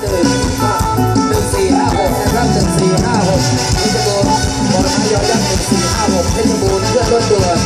หนึ่งห้าหนึ่งสี่ห้าหกนะครับหนึ่งสี่ห้าหกเพชรบูรณ์อไม้ยอนยิ่งสี่ห้าหกเพชรบูรณ์เพื่อนรถด่วน